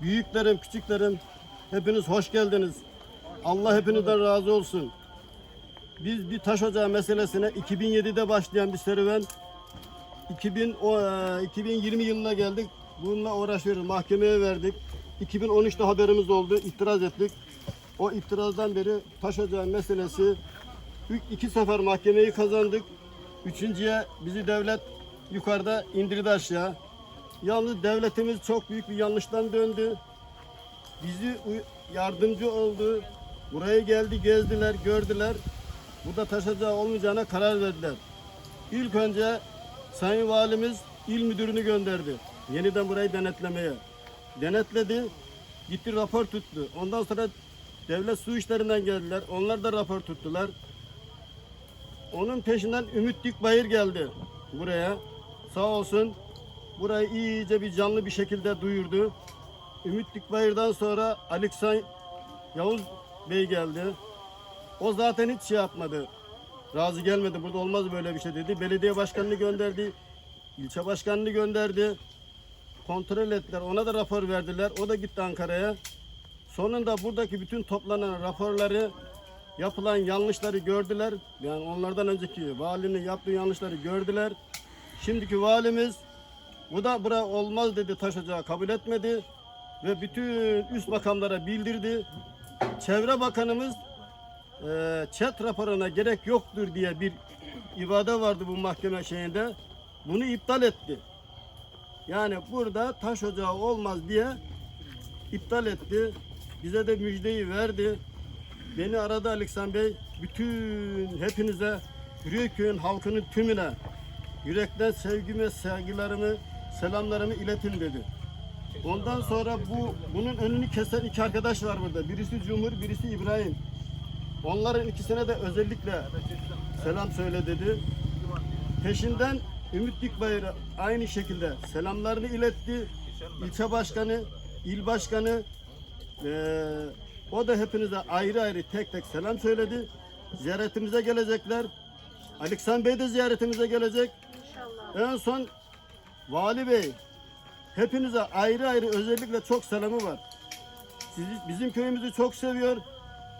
Büyüklerim, küçüklerim hepiniz hoş geldiniz. Allah hepinizden razı olsun. Biz bir taş ocağı meselesine 2007'de başlayan bir serüven 2000, o, e, 2020 yılına geldik. Bununla uğraşıyoruz. Mahkemeye verdik. 2013'te haberimiz oldu. İtiraz ettik. O itirazdan beri taş ocağı meselesi iki sefer mahkemeyi kazandık. Üçüncüye bizi devlet yukarıda indirdi aşağı. Yalnız devletimiz çok büyük bir yanlıştan döndü. Bizi yardımcı oldu. Buraya geldi, gezdiler, gördüler. Burada taş ocağı olmayacağına karar verdiler. İlk önce Sayın Valimiz il müdürünü gönderdi. Yeniden burayı denetlemeye. Denetledi. Gitti rapor tuttu. Ondan sonra devlet su işlerinden geldiler. Onlar da rapor tuttular. Onun peşinden Ümit Dikbayır geldi buraya. Sağ olsun burayı iyice bir canlı bir şekilde duyurdu. Ümit Dikbayır'dan sonra Aleksan Yavuz Bey geldi. O zaten hiç şey yapmadı. Razı gelmedi. Burada olmaz böyle bir şey dedi. Belediye başkanını gönderdi. ilçe başkanını gönderdi. Kontrol ettiler. Ona da rapor verdiler. O da gitti Ankara'ya. Sonunda buradaki bütün toplanan raporları yapılan yanlışları gördüler. Yani onlardan önceki valinin yaptığı yanlışları gördüler. Şimdiki valimiz bu da bura olmaz dedi taş ocağı kabul etmedi ve bütün üst makamlara bildirdi. Çevre Bakanımız e, chat raporuna gerek yoktur diye bir ibade vardı bu mahkeme şeyinde. Bunu iptal etti. Yani burada taş ocağı olmaz diye iptal etti. Bize de müjdeyi verdi. Beni aradı Aleksan Bey. Bütün hepinize Hürriyeköy'ün halkının tümüne yürekten sevgimi, saygılarımı, selamlarımı iletin dedi. Ondan sonra bu bunun önünü kesen iki arkadaş var burada. Birisi Cumhur, birisi İbrahim. Onların ikisine de özellikle selam söyle dedi. Peşinden Ümit Dikbayır aynı şekilde selamlarını iletti. İlçe başkanı, il başkanı, eee, o da hepinize ayrı ayrı tek tek selam söyledi. Ziyaretimize gelecekler. Aleksan Bey de ziyaretimize gelecek. En son Vali Bey hepinize ayrı ayrı özellikle çok selamı var. Sizi, bizim köyümüzü çok seviyor.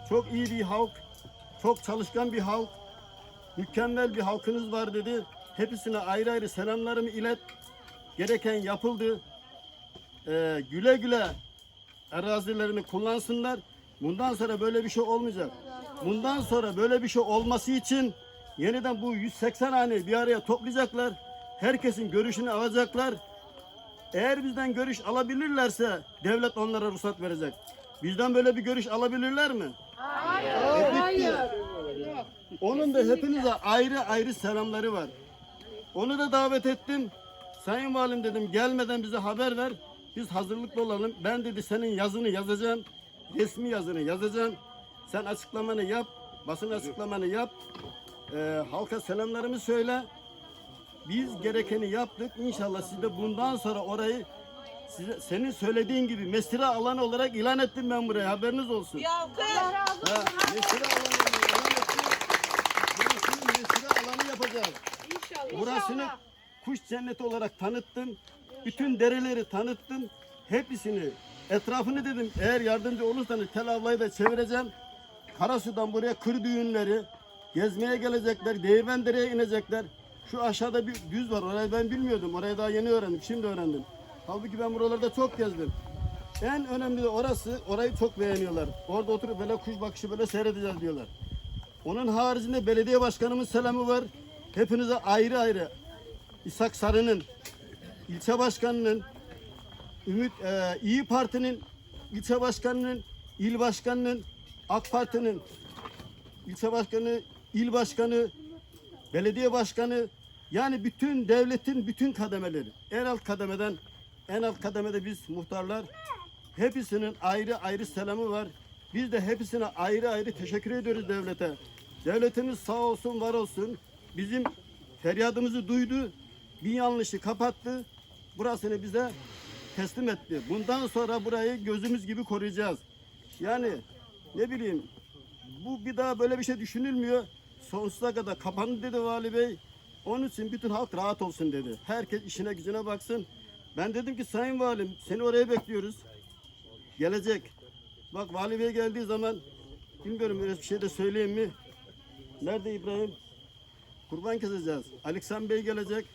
Çok iyi bir halk. Çok çalışkan bir halk. Mükemmel bir halkınız var dedi. Hepsine ayrı ayrı selamlarımı ilet. Gereken yapıldı. Ee, güle güle arazilerini kullansınlar. Bundan sonra böyle bir şey olmayacak. Bundan sonra böyle bir şey olması için yeniden bu 180 hane bir araya toplayacaklar. Herkesin görüşünü alacaklar. Eğer bizden görüş alabilirlerse devlet onlara ruhsat verecek. Bizden böyle bir görüş alabilirler mi? Hayır. Onun da hepinize ayrı ayrı selamları var. Onu da davet ettim. Sayın Valim dedim gelmeden bize haber ver. Biz hazırlıklı olalım. Ben dedi senin yazını yazacağım. Resmi yazını yazacağım. Sen açıklamanı yap. Basın açıklamanı yap. Ee, halka selamlarımı söyle. Biz gerekeni yaptık. İnşallah siz de bundan sonra orayı size, senin söylediğin gibi mesire alanı olarak ilan ettim ben buraya. Haberiniz olsun. Ha, mesire alanı ilan ettim. Burasını mesire alanı yapacağız. Burasını kuş cenneti olarak tanıttım. Bütün dereleri tanıttım. Hepsini etrafını dedim eğer yardımcı olursanız tel avlayı da çevireceğim. Karasu'dan buraya kır düğünleri gezmeye gelecekler. Değirmen dereye inecekler. Şu aşağıda bir düz var. Orayı ben bilmiyordum. Orayı daha yeni öğrendim. Şimdi öğrendim. Halbuki ben buralarda çok gezdim. En önemli de orası. Orayı çok beğeniyorlar. Orada oturup böyle kuş bakışı böyle seyredeceğiz diyorlar. Onun haricinde belediye başkanımın selamı var. Hepinize ayrı ayrı İshak Sarı'nın, ilçe başkanının, Ümit e, İyi Parti'nin ilçe başkanının, il başkanının, AK Parti'nin ilçe başkanı, il başkanı, belediye başkanı yani bütün devletin bütün kademeleri en alt kademeden en alt kademede biz muhtarlar hepsinin ayrı ayrı selamı var. Biz de hepsine ayrı ayrı teşekkür ediyoruz devlete. Devletimiz sağ olsun var olsun. Bizim feryadımızı duydu. Bir yanlışı kapattı. Burasını bize teslim etti. Bundan sonra burayı gözümüz gibi koruyacağız. Yani ne bileyim bu bir daha böyle bir şey düşünülmüyor. Sonsuza kadar kapandı dedi vali bey. Onun için bütün halk rahat olsun dedi. Herkes işine gücüne baksın. Ben dedim ki Sayın Valim seni oraya bekliyoruz. Gelecek. Bak Vali Bey geldiği zaman bilmiyorum öyle bir şey de söyleyeyim mi? Nerede İbrahim? Kurban keseceğiz. Aleksan Bey gelecek.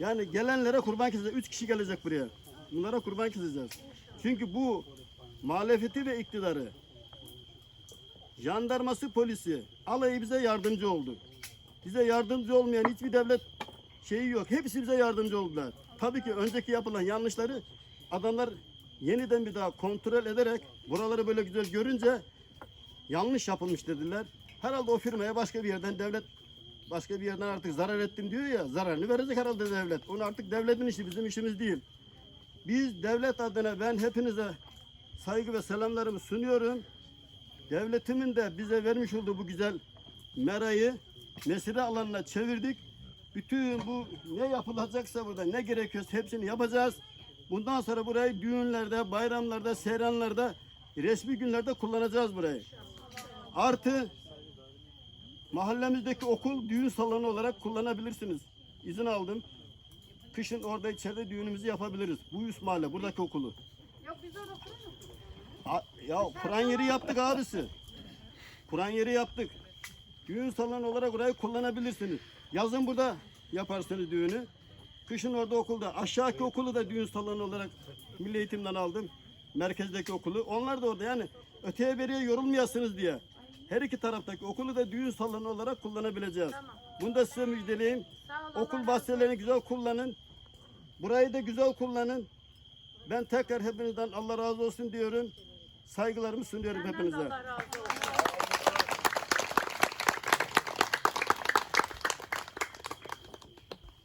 Yani gelenlere kurban keseceğiz. Üç kişi gelecek buraya. Bunlara kurban keseceğiz. Çünkü bu muhalefeti ve iktidarı jandarması polisi alayı bize yardımcı oldu. Bize yardımcı olmayan hiçbir devlet şeyi yok. Hepsi bize yardımcı oldular. Tabii ki önceki yapılan yanlışları adamlar yeniden bir daha kontrol ederek buraları böyle güzel görünce yanlış yapılmış dediler. Herhalde o firmaya başka bir yerden devlet başka bir yerden artık zarar ettim diyor ya zararını verecek herhalde devlet. Onu artık devletin işi bizim işimiz değil. Biz devlet adına ben hepinize saygı ve selamlarımı sunuyorum. Devletimin de bize vermiş olduğu bu güzel merayı mesire alanına çevirdik. Bütün bu ne yapılacaksa burada ne gerekiyorsa hepsini yapacağız. Bundan sonra burayı düğünlerde, bayramlarda, seyranlarda, resmi günlerde kullanacağız burayı. Artı mahallemizdeki okul düğün salonu olarak kullanabilirsiniz. İzin aldım. Kışın orada içeride düğünümüzü yapabiliriz. Bu üst mahalle, buradaki okulu. Yok biz orada kuralım. Ya Kur'an yeri yaptık abisi. Kur'an yeri yaptık. Düğün salonu olarak orayı kullanabilirsiniz. Yazın burada yaparsınız düğünü. Kışın orada okulda. Aşağıki okulu da düğün salonu olarak Milli Eğitim'den aldım. Merkezdeki okulu. Onlar da orada yani öteye beriye yorulmayasınız diye. Her iki taraftaki okulu da düğün salonu olarak kullanabileceğiz. Bunu da size müjdeleyeyim. Olun. Okul bahçelerini güzel kullanın. Burayı da güzel kullanın. Ben tekrar hepinizden Allah razı olsun diyorum. Saygılarımı sunuyorum Senden hepinize. Allah razı olsun.